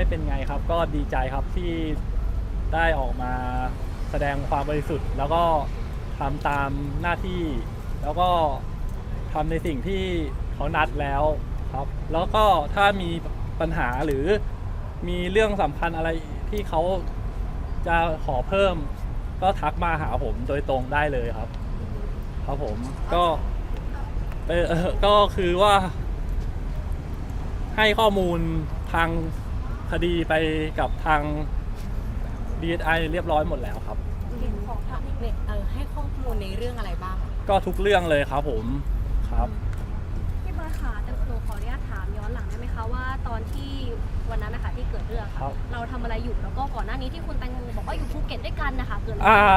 ไม่เป็นไงครับ ก็ดีใจครับที่ได้ออกมาแสดงความบริสุทธิ์ แล้วก็ทำตามหน้าที่ แล้วก็ทำในสิ่งที่เขานัดแล้วครับ แล้วก็ถ้ามีปัญหาหรือมีเรื่องสำคัญอะไรที่เขาจะขอเพิ่ม ก็ทักมาหาผมโดยตรงได้เลยครับ ครับผมก็เออเออก็คือว่า ให้ข้อมูลทาง คดีไปกับทาง DSI เรียบร้อยหมดแล้วครับของทางเน็ตเออให้ข้อมูลในเรื่องอะไรบ้างก็ทุกเรื่องเลยครับผมครับ พี่เบิร์ดคะแต่หนูขออนุญาตถามย้อนหลังได้ไหมคะว่าตอนที่วันนั้นนะคะที่เกิดเรื่องครัค่ะบ เราทำอะไรอยู่แล้วก็ก่อนหน้านี้ที่คุณแตงโมบอกว่าอยู่ภูเก็ตด้วยกันนะคะเกิดอะไรอ่าขึ้น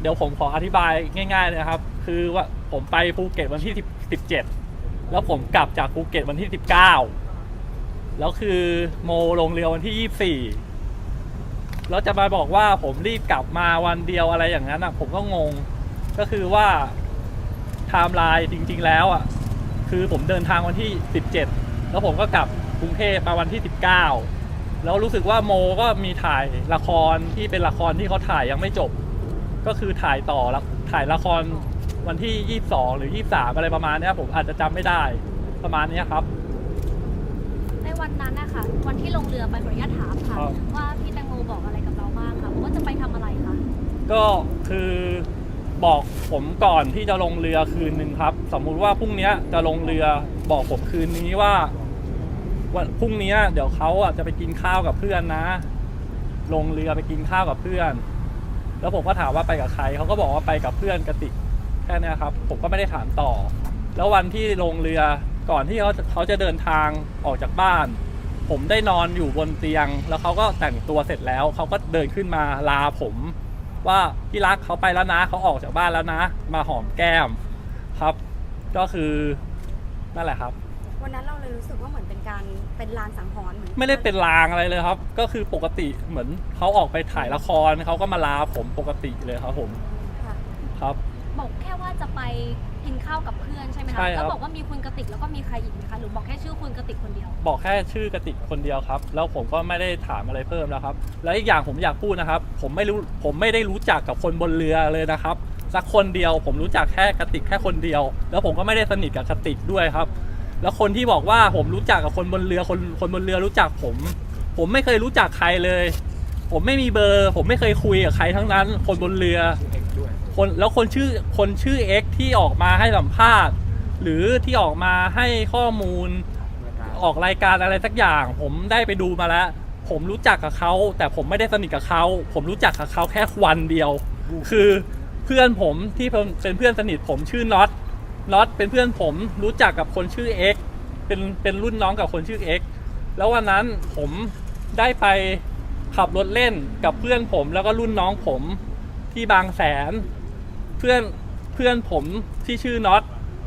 เดี๋ยวผมขออธิบายง่ายๆเลยนะครับ คือว่าผมไปภูเก็ตวันที่10 17 แล้วผมกลับจากภูเก็ตวันที่ 19 แล้วคือโมลงเรือวันที่24แล้วจะมาบอกว่าผมรีบกลับมาวันเดียวอะไรอย่างนั้นอะ ผมก็งง ก็คือว่าไทม์ไลน์จริง ๆ แล้วอะ คือผมเดินทางวันที่17แล้วผมก็กลับกรุงเทพมาวันที่19แล้วรู้สึกว่าโมก็มีถ่ายละครที่เป็นละครที่เขาถ่ายยังไม่จบ ก็คือถ่ายต่อละถ่ายละครวันที่ 22 หรือ 23 อะไรประมาณนี้ผมอาจจะจำไม่ได้ประมาณนี้ครับ วันนั้นนะคะวันที่ลงเรือไปขออนุญาตถามค่ะ ครับ ว่าพี่แตงโมบอกอะไรกับเราบ้างค่ะว่าจะไปทำอะไรคะก็คือบอกผมก่อนที่จะลงเรือคืนหนึ่งครับ สมมุติว่าพรุ่งเนี้ยจะลงเรือบอกผมคืนนี้ว่าวันพรุ่งเนี้ยเดี๋ยวเขาอะจะไปกินข้าวกับเพื่อนนะ ลงเรือไปกินข้าวกับเพื่อน แล้วผมก็ถามว่าไปกับใครเขาก็บอกว่าไปกับเพื่อนกติกแค่เนี้ยครับ ผมก็ไม่ได้ถามต่อ แล้ววันที่ลงเรือ ก่อนที่เขาจะเขาจะเดินทางออกจากบ้าน ผมได้นอนอยู่บนเตียง แล้วเขาก็แต่งตัวเสร็จแล้วเขาก็เดินขึ้นมาลาผม ว่าพี่รักเขาไปแล้วนะเขาออกจากบ้านแล้วนะ มาหอมแก้มครับ ก็คือนั่นแหละครับ วันนั้นเราเลยรู้สึกว่าเหมือนเป็นการเป็นลางสังหรณ์เหมือนไม่ได้เป็นลางอะไรเลยครับ ก็คือปกติเหมือนเขาออกไปถ่ายละครเขาก็มาลาผมปกติเลยครับผมค่ะ ครับ บอกแค่ว่าจะไปกินข้าวกับเพื่อนใช่ไหมใช่คะครับ แล้วบอกว่ามีคุณกติกแล้วก็มีใครอีกไหมคะหรือบอกแค่ชื่อคุณกติกคนเดียว บอกแค่ชื่อกติกคนเดียวครับ แล้วผมก็ไม่ได้ถามอะไรเพิ่มแล้วครับ แล้วอีกอย่างผมอยากพูดนะครับ ผมไม่รู้ผมไม่ได้รู้จักกับคนบนเรือเลยนะครับสักคนเดียวผมรู้จักแค่กติกแค่คนเดียว แล้วผมก็ไม่ได้สนิทกับกติกด้วยครับ แล้วคนที่บอกว่าผมรู้จักกับคนบนเรือคนคนบนเรือรู้จักผม ผมไม่เคยรู้จักใครเลย ผมไม่มีเบอร์ ผมไม่เคยคุยกับใครทั้งนั้น คนบนเรือ คนแล้วคนชื่อคนชื่อ X ที่ออกมาให้สัมภาษณ์ หรือที่ออกมาให้ข้อมูลออกรายการอะไรสักอย่าง ผมได้ไปดูมาแล้ว ผมรู้จักกับเขาแต่ผมไม่ได้สนิทกับเขาผมรู้จักกับเขาแค่วันเดียว คือเพื่อนผมที่เป็นเพื่อนสนิทผมชื่อน็อตน็อตเป็นเพื่อนผมรู้จักกับคนชื่อ X เป็นเป็นรุ่นน้องกับคนชื่อ X แล้ววันนั้นผมได้ไปขับรถเล่นกับเพื่อนผมแล้วก็รุ่นน้องผมที่บางแสน เพื่อนเพื่อนผมที่ชื่อน็อต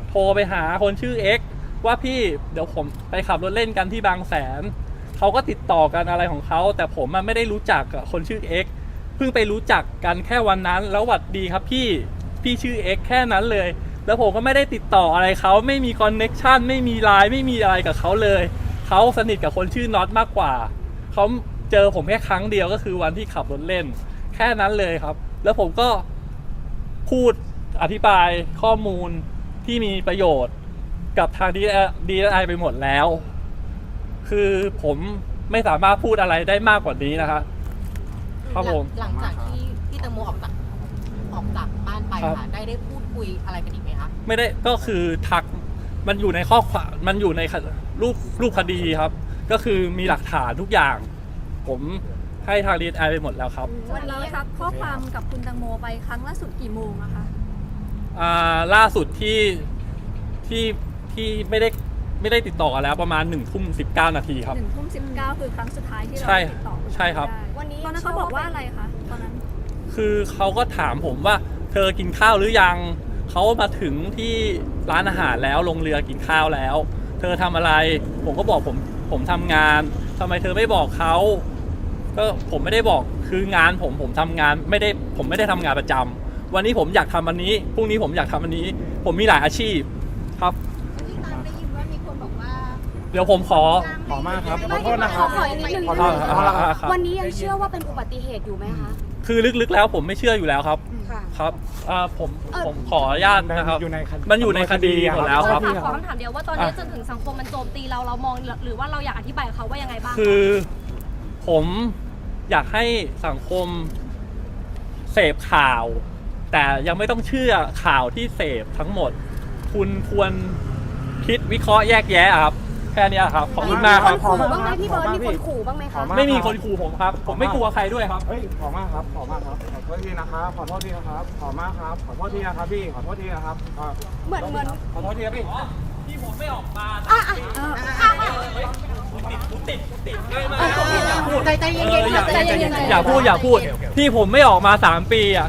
โทรไปหาคนชื่อ X ว่าพี่เดี๋ยวผมไปขับรถเล่นกันที่บางแสนเขาก็ติดต่อกันอะไรของเขาแต่ผมอะไม่ได้รู้จักกับคนชื่อ X เพิ่งไปรู้จักกันแค่วันนั้น แล้วหวัดดีครับพี่พี่ชื่อ X แค่นั้นเลย แล้วผมก็ไม่ได้ติดต่ออะไรเขาไม่มีคอนเน็กชันไม่มีไลน์ไม่มีอะไรกับเขาเลยเขาสนิทกับคนชื่อน็อตมากกว่าเขาเจอผมแค่ครั้งเดียวก็คือวันที่ขับรถเล่น แค่นั้นเลยครับ แล้วผมก็ พูดอธิบายข้อมูลที่มีประโยชน์กับทางดีดีไอไปหมดแล้ว คือผมไม่สามารถพูดอะไรได้มากกว่านี้นะครับครับผมหลังจากที่พี่แตงโมออกจากออกจากบ้านไปครับ ค่ะได้ได้พูดคุยอะไรกันอีกไหมคะไม่ได้ก็คือทักมันอยู่ในข้อความมันอยู่ในครูปรูปคดีครับ ก็คือมีหลักฐานทุกอย่าง ผม ให้ทางดีไอไปหมดแล้วครับวันนี้ครับข้อความกับคุณตังโมไปครั้งล่าสุดกี่โมงอะคะ อ่าล่าสุดที่ที่ที่ไม่ได้ไม่ได้ติดต่อกันแล้วประมาณหนึ่งทุ่มสิบเก้านาทีครับ หนึ่งทุ่มสิบเก้าคือครั้งสุดท้ายที่เราใช่ได้ติดต่อณใช่ครับ ได้วันนี้ตอนนั้นเขาบอกว่าอะไรคะตอนนั้นคือเขาก็ถามผมว่าเธอกินข้าวหรือยังเขามาถึงที่ร้านอาหารแล้วลงเรือกินข้าวแล้ว เธอทำอะไร ผมก็บอกผมผมทำงานทำไมเธอไม่บอกเขา ก็ผมไม่ได้บอกคืองานผมผมทำงานไม่ได้ผมไม่ได้ทำงานประจำวันนี้ผมอยากทำอันนี้พรุ่งนี้ผมอยากทำอันนี้ ผมมีหลายอาชีพครับที่ตามได้ยินว่ามีคนบอกว่าเดี๋ยวผมขอขอมากครับขอไม่โทษนะคขรัอบขออีกนิดนึงขอโทษอ่าอ่าอ่าครับวันนี้ยังเชื่อว่าเป็นอุบัติเหตุอยู่ไหมคะคือลึกๆแล้วผมไม่เชื่ออยู่แล้วครับค่ะครับอ่าผมเอ่อผมขออนุญาตนะครับอยู่ในคดีมันอยู่ในคดีหมดแล้วครับขอขอคำถามเดียวว่าตอนนี้อะจนถึงสังคมมันโจมตีเราเรามองหรือว่าเราอยากอธิบายกับเขาว่ายังไงบ้างคือผม อยากให้สังคมเสพข่าว แต่ยังไม่ต้องเชื่อข่าวที่เสพทั้งหมด คุณควรคิดวิเคราะห์แยกแยะครับ แค่เนี้ยครับขอบคุณมากครับขู่บ้างไหมพี่เบิร์ดมีคนขู่บ้างไหมขอคะมาก ไม่มีคนขู่ผมครับ ผมไม่กลัวใครด้วยครับ เฮ้ยขอมากครับ ขอมากครับ ขอโทษทีนะครับ ขอโทษทีนะครับ ขอมากครับ ขอโทษทีนะครับพี่ ขอโทษทีนะครับอ่าเหมือนเหมือน ขอโทษทีครับพี่ ที่ผมไม่ออกมาอะอะอะติดกูติดกูติดไม่ไม่ใจใจเย็นๆค่ะใจเย็นๆอย่าพูดอย่าพูดที่ผมไม่ออกมาสามปีอะ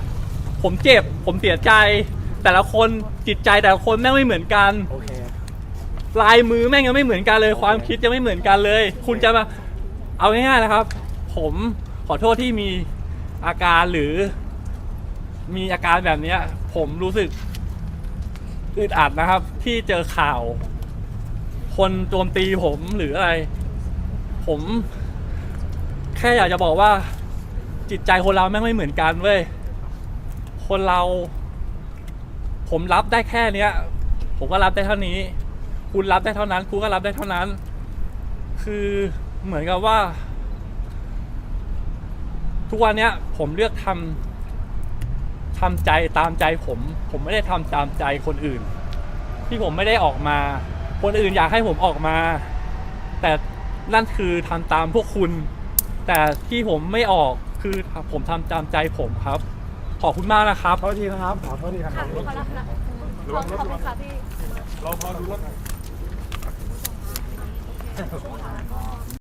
ผมเจ็บผมเสียใจ แต่ละคนจิตใจแต่ละคนแม่งไม่เหมือนกันโอเคลายมือแม่งยังไม่เหมือนกันเลย ความคิดยังไม่เหมือนกันเลย คุณจะมาเอาง่ายๆนะครับ ผมขอโทษที่มีอาการหรือ มีอาการแบบเนี้ยผมรู้สึก อึดอัดนะครับ ที่เจอข่าว คนโจมตีผมหรืออะไร ผม แค่อยากจะบอกว่า จิตใจคนเราแม่งไม่เหมือนกันเว้ยคนเรา ผมรับได้แค่เนี้ย ผมก็รับได้เท่านี้ คุณรับได้เท่านั้นคุณก็รับได้เท่านั้น คือเหมือนกับว่า ทุกวันเนี้ย ผมเลือกทำ ทำใจตามใจผม ผมไม่ได้ทำตามใจคนอื่น ที่ผมไม่ได้ออกมา คนอื่นอยากให้ผมออกมา แต่นั่นคือทำตามพวกคุณ แต่ที่ผมไม่ออกคือผมทำตามใจผมครับ ขอบคุณมากนะครับขอโทษทีนะครับขอโทษทีนะคค่ะรับขอรับนะขอบคุณค่ะพี่เราพอดูรถหน่อย